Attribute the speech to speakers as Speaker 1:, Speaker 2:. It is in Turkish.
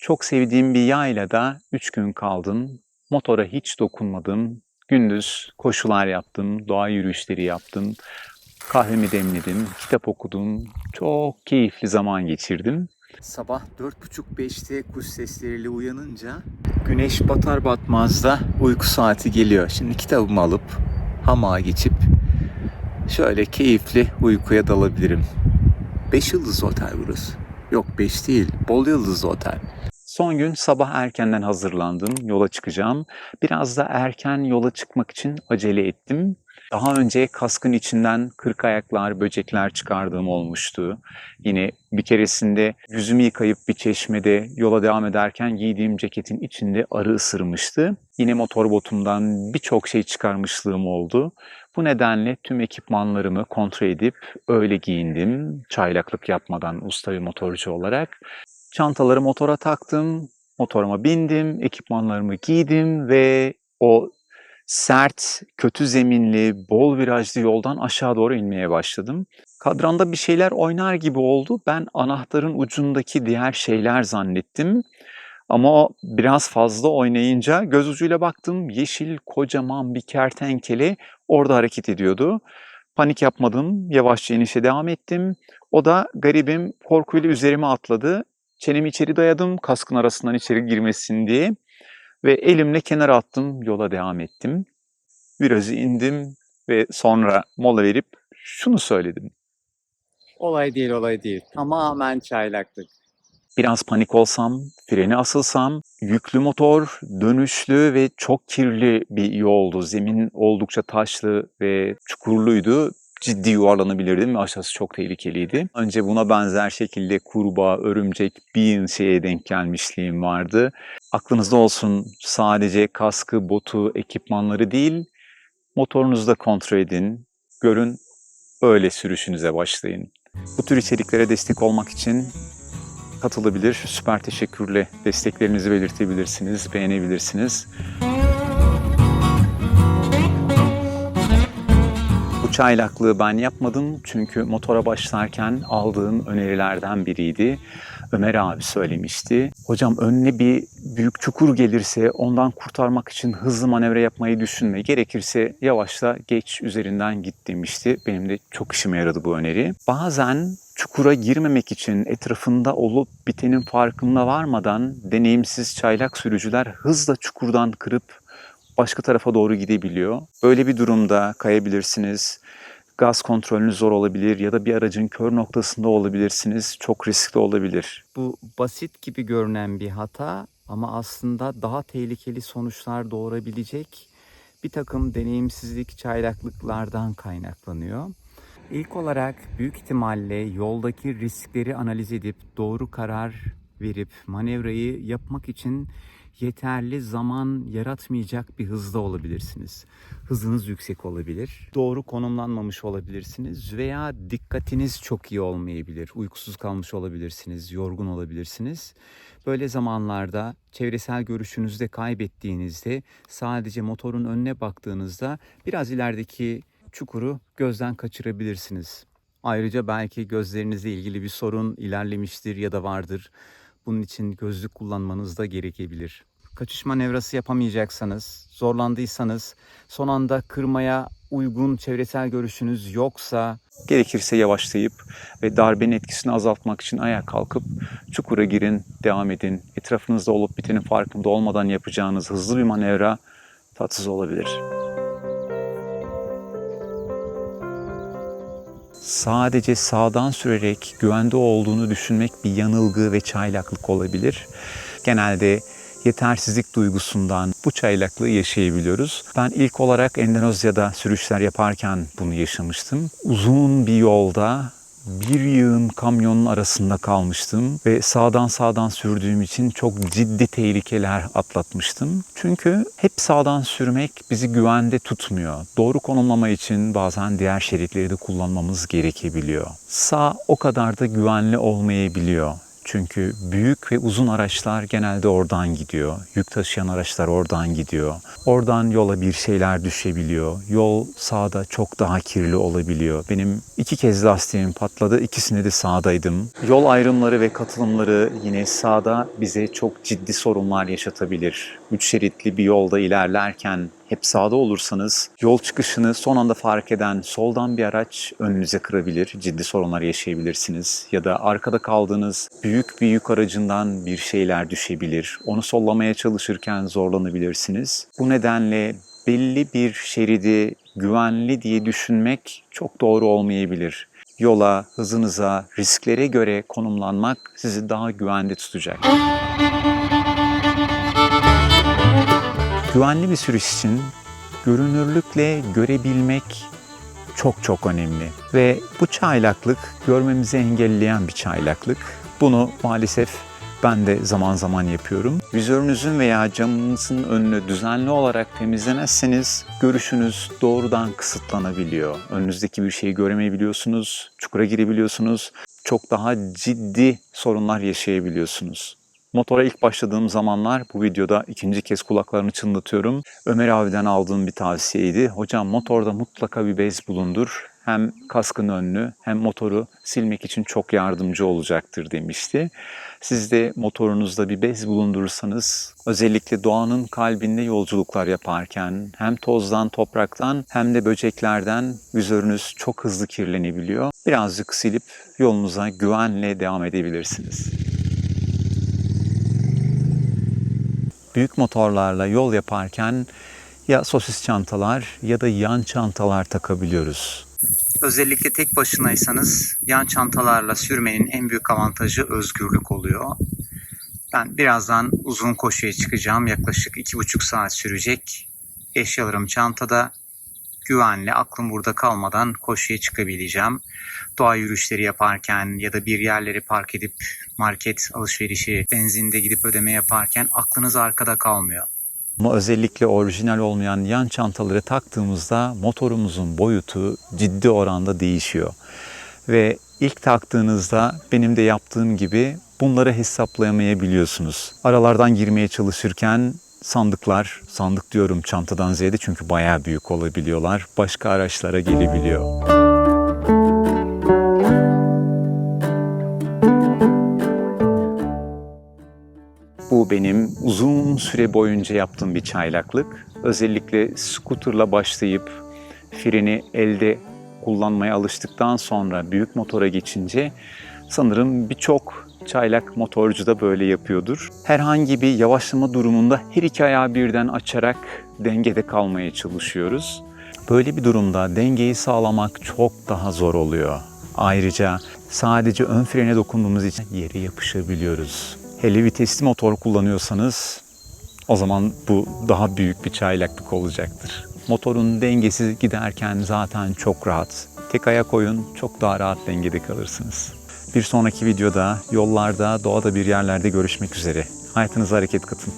Speaker 1: Çok sevdiğim bir yaylada 3 gün kaldım. Motora hiç dokunmadım. Gündüz koşular yaptım, doğa yürüyüşleri yaptım. Kahvemi demledim, kitap okudum. Çok keyifli zaman geçirdim. Sabah 4.30-5'te kuş sesleriyle uyanınca güneş batar batmaz da uyku saati geliyor. Şimdi kitabımı alıp hamağa geçip şöyle keyifli uykuya dalabilirim. 5 yıldız otel burası. Yok 5 değil, bol yıldızlı otel. Son gün sabah erkenden hazırlandım, yola çıkacağım. Biraz da erken yola çıkmak için acele ettim. Daha önce kaskın içinden kırk ayaklar, böcekler çıkardığım olmuştu. Yine bir keresinde yüzümü yıkayıp bir çeşmede yola devam ederken giydiğim ceketin içinde arı ısırmıştı. Yine motor botumdan birçok şey çıkarmışlığım oldu. Bu nedenle tüm ekipmanlarımı kontrol edip öyle giyindim. Çaylaklık yapmadan usta bir motorcu olarak. Çantaları motora taktım, motoruma bindim, ekipmanlarımı giydim ve o sert, kötü zeminli, bol virajlı yoldan aşağı doğru inmeye başladım. Kadranda bir şeyler oynar gibi oldu. Ben anahtarın ucundaki diğer şeyler zannettim. Ama biraz fazla oynayınca göz ucuyla baktım. Yeşil kocaman bir kertenkele orada hareket ediyordu. Panik yapmadım. Yavaşça inişe devam ettim. O da garibim korkuyla üzerime atladı. Çenemi içeri dayadım kaskın arasından içeri girmesin diye. Ve elimle kenara attım, yola devam ettim. Virajı indim ve sonra mola verip şunu söyledim.
Speaker 2: Olay değil, olay değil. Tamamen çaylaklık.
Speaker 1: Biraz panik olsam, freni asılsam, yüklü motor, dönüşlü ve çok kirli bir yoldu. Zemin oldukça taşlı ve çukurluydu. Ciddi yuvarlanabilirdim ve aşağısı çok tehlikeliydi. Önce buna benzer şekilde kurbağa, örümcek, bir şeye denk gelmişliğim vardı. Aklınızda olsun sadece kaskı, botu, ekipmanları değil, motorunuzu da kontrol edin. Görün, öyle sürüşünüze başlayın. Bu tür içeriklere destek olmak için katılabilir, süper teşekkürle desteklerinizi belirtebilirsiniz, beğenebilirsiniz. Bu çaylaklığı ben yapmadım çünkü motora başlarken aldığım önerilerden biriydi. Ömer abi söylemişti. Hocam önüne bir büyük çukur gelirse ondan kurtarmak için hızlı manevra yapmayı düşünme. Gerekirse yavaşla geç üzerinden git demişti. Benim de çok işime yaradı bu öneri. Bazen çukura girmemek için etrafında olup bitenin farkında varmadan deneyimsiz çaylak sürücüler hızla çukurdan kırıp başka tarafa doğru gidebiliyor. Böyle bir durumda kayabilirsiniz. Gaz kontrolünüz zor olabilir ya da bir aracın kör noktasında olabilirsiniz. Çok riskli olabilir.
Speaker 2: Bu basit gibi görünen bir hata ama aslında daha tehlikeli sonuçlar doğurabilecek bir takım deneyimsizlik, çaylaklıklardan kaynaklanıyor. İlk olarak büyük ihtimalle yoldaki riskleri analiz edip doğru karar verip manevrayı yapmak için yeterli zaman yaratmayacak bir hızda olabilirsiniz. Hızınız yüksek olabilir. Doğru konumlanmamış olabilirsiniz veya dikkatiniz çok iyi olmayabilir. Uykusuz kalmış olabilirsiniz, yorgun olabilirsiniz. Böyle zamanlarda çevresel görüşünüzü de kaybettiğinizde sadece motorun önüne baktığınızda biraz ilerideki çukuru gözden kaçırabilirsiniz. Ayrıca belki gözlerinizle ilgili bir sorun ilerlemiştir ya da vardır. Bunun için gözlük kullanmanız da gerekebilir. Kaçış manevrası yapamayacaksanız, zorlandıysanız, son anda kırmaya uygun çevresel görüşünüz yoksa
Speaker 1: Gerekirse yavaşlayıp ve darbenin etkisini azaltmak için ayağa kalkıp çukura girin, devam edin. Etrafınızda olup bitenin farkında olmadan yapacağınız hızlı bir manevra tatsız olabilir. Sadece sağdan sürerek güvende olduğunu düşünmek bir yanılgı ve çaylaklık olabilir. Genelde yetersizlik duygusundan bu çaylaklığı yaşayabiliyoruz. Ben ilk olarak Endonezya'da sürüşler yaparken bunu yaşamıştım. Uzun bir yolda bir yığın kamyonun arasında kalmıştım ve sağdan sağdan sürdüğüm için çok ciddi tehlikeler atlatmıştım. Çünkü hep sağdan sürmek bizi güvende tutmuyor. Doğru konumlama için bazen diğer şeritleri de kullanmamız gerekebiliyor. Sağ o kadar da güvenli olmayabiliyor. Çünkü büyük ve uzun araçlar genelde oradan gidiyor. Yük taşıyan araçlar oradan gidiyor. Oradan yola bir şeyler düşebiliyor. Yol sağda çok daha kirli olabiliyor. Benim iki kez lastiğim patladı. İkisinde de sağdaydım. Yol ayrımları ve katılımları yine sağda bize çok ciddi sorunlar yaşatabilir. Üç şeritli bir yolda ilerlerken hep sağda olursanız yol çıkışını son anda fark eden soldan bir araç önünüze kırabilir. Ciddi sorunlar yaşayabilirsiniz. Ya da arkada kaldığınız büyük bir yük aracından bir şeyler düşebilir. Onu sollamaya çalışırken zorlanabilirsiniz. Bu nedenle belli bir şeridi güvenli diye düşünmek çok doğru olmayabilir. Yola, hızınıza, risklere göre konumlanmak sizi daha güvende tutacak. Güvenli bir sürüş için görünürlükle görebilmek çok çok önemli. Ve bu çaylaklık görmemizi engelleyen bir çaylaklık. Bunu maalesef ben de zaman zaman yapıyorum. Vizörünüzün veya camınızın önünü düzenli olarak temizlemezseniz görüşünüz doğrudan kısıtlanabiliyor. Önünüzdeki bir şeyi göremeyebiliyorsunuz, çukura girebiliyorsunuz. Çok daha ciddi sorunlar yaşayabiliyorsunuz. Motora ilk başladığım zamanlar bu videoda ikinci kez kulaklarını çınlatıyorum. Ömer abiden aldığım bir tavsiyeydi. Hocam motorda mutlaka bir bez bulundur. Hem kaskın önünü hem motoru silmek için çok yardımcı olacaktır demişti. Siz de motorunuzda bir bez bulundurursanız özellikle doğanın kalbinde yolculuklar yaparken hem tozdan, topraktan hem de böceklerden vizörünüz çok hızlı kirlenebiliyor. Birazcık silip yolunuza güvenle devam edebilirsiniz. Büyük motorlarla yol yaparken ya sosis çantalar ya da yan çantalar takabiliyoruz. Özellikle tek başınaysanız yan çantalarla sürmenin en büyük avantajı özgürlük oluyor. Ben birazdan uzun koşuya çıkacağım. Yaklaşık iki buçuk saat sürecek. Eşyalarım çantada. Güvenli, aklım burada kalmadan koşuya çıkabileceğim. Doğa yürüyüşleri yaparken ya da bir yerleri park edip market alışverişi, benzinde gidip ödeme yaparken aklınız arkada kalmıyor. Ama özellikle orijinal olmayan yan çantaları taktığımızda motorumuzun boyutu ciddi oranda değişiyor. Ve ilk taktığınızda benim de yaptığım gibi bunları hesaplayamayabiliyorsunuz. Aralardan girmeye çalışırken sandıklar, sandık diyorum çantadan ziyade çünkü bayağı büyük olabiliyorlar. Başka araçlara gelebiliyor. Bu benim uzun süre boyunca yaptığım bir çaylaklık. Özellikle scooterla başlayıp freni elde kullanmaya alıştıktan sonra büyük motora geçince sanırım birçok çaylak motorcu da böyle yapıyordur. Herhangi bir yavaşlama durumunda her iki ayağı birden açarak dengede kalmaya çalışıyoruz. Böyle bir durumda dengeyi sağlamak çok daha zor oluyor. Ayrıca sadece ön frene dokunduğumuz için yere yapışabiliyoruz. Hele vitesli motor kullanıyorsanız o zaman bu daha büyük bir çaylaklık olacaktır. Motorun dengesi giderken zaten çok rahat. Tek ayak koyun çok daha rahat dengede kalırsınız. Bir sonraki videoda yollarda, doğada bir yerlerde görüşmek üzere. Hayatınıza hareket katın.